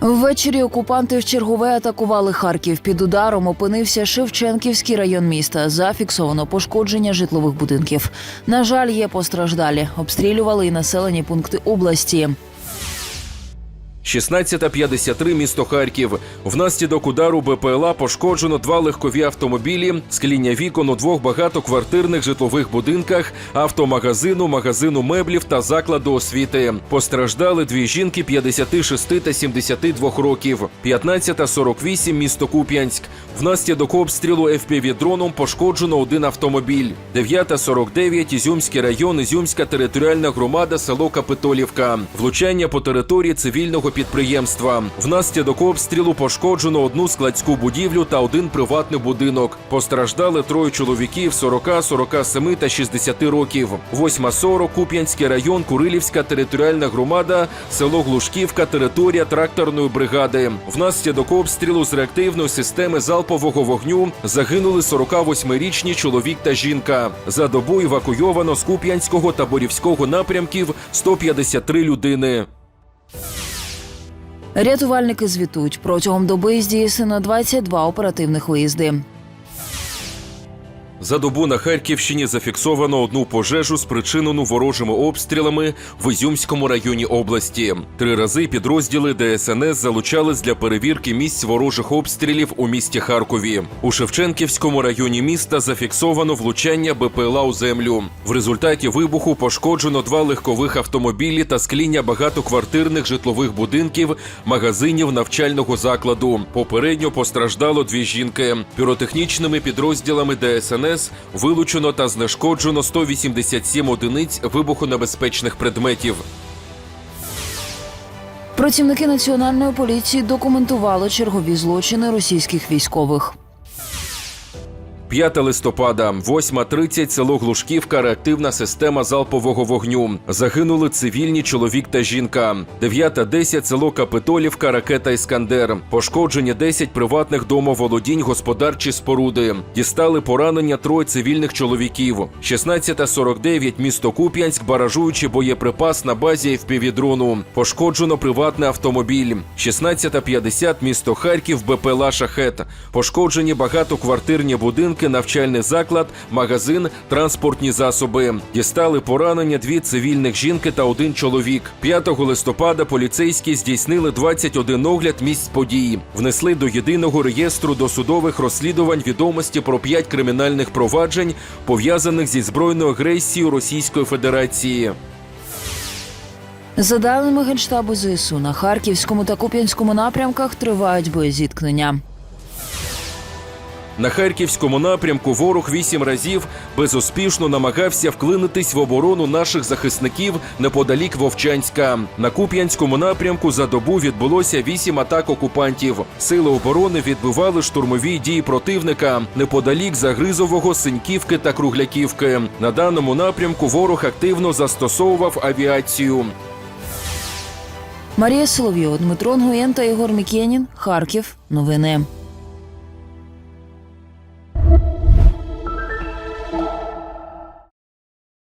Ввечері окупанти вчергове атакували Харків. Під ударом опинився Шевченківський район міста. Зафіксовано пошкодження житлових будинків. На жаль, є постраждалі. Обстрілювали і населені пункти області. 16.53 місто Харків. Внаслідок удару БПЛА пошкоджено два легкові автомобілі, скління вікон у двох багатоквартирних житлових будинках, автомагазину, магазину меблів та закладу освіти. Постраждали дві жінки 56 та 72 років. 15.48 місто Куп'янськ. Внаслідок обстрілу FPV-дроном пошкоджено один автомобіль. 9.49 Ізюмський район, Ізюмська територіальна громада, село Капитолівка. Влучання по території цивільного підприємства. Внаслідок обстрілу пошкоджено одну складську будівлю та один приватний будинок. Постраждали троє чоловіків 40, 47 та 60 років. 8.40 Куп'янський район, Курилівська територіальна громада, село Глушківка, територія тракторної бригади. Внаслідок обстрілу з реактивної системи залпового вогню загинули 48-річні чоловік та жінка. За добу евакуйовано з Куп'янського та Борівського напрямків 153 людини. Рятувальники звітують протягом доби здійснено 22 оперативних виїзди. За добу на Харківщині зафіксовано одну пожежу, спричинену ворожими обстрілами в Ізюмському районі області. Три рази підрозділи ДСНС залучались для перевірки місць ворожих обстрілів у місті Харкові. У Шевченківському районі міста зафіксовано влучання БПЛА у землю. В результаті вибуху пошкоджено два легкових автомобілі та скління багатоквартирних житлових будинків, магазинів навчального закладу. Попередньо постраждало дві жінки. Піротехнічними підрозділами ДСНС вилучено та знешкоджено 187 одиниць вибухонебезпечних предметів. Працівники національної поліції документували чергові злочини російських військових. 5 листопада, 8.30, село Глушківка, реактивна система залпового вогню. Загинули цивільні чоловік та жінка. 9.10, село Капитолівка, ракета Іскандер. Пошкоджені 10 приватних домоволодінь, господарчі споруди. Дістали поранення троє цивільних чоловіків. 16.49, місто Куп'янськ, баражуючи боєприпас на базі FPV-дрону. Пошкоджено приватний автомобіль. 16.50, місто Харків, БПЛА «Шахет». Пошкоджені багатоквартирні будинки, навчальний заклад, магазин, транспортні засоби. Дістали поранення дві цивільних жінки та один чоловік. 5 листопада поліцейські здійснили 21 огляд місць подій. Внесли до єдиного реєстру досудових розслідувань відомості про 5 кримінальних проваджень, пов'язаних зі збройною агресією Російської Федерації. За даними Генштабу ЗСУ, на Харківському та Куп'янському напрямках тривають боєзіткнення. На харківському напрямку ворог вісім разів безуспішно намагався вклинитись в оборону наших захисників неподалік Вовчанська. На Куп'янському напрямку за добу відбулося вісім атак окупантів. Сили оборони відбивали штурмові дії противника неподалік Загризового, Синьківки та Кругляківки. На даному напрямку ворог активно застосовував авіацію. Марія Соловйова, Дмитро Нгуєн та Ігор Мікєнін. Харків. Новини.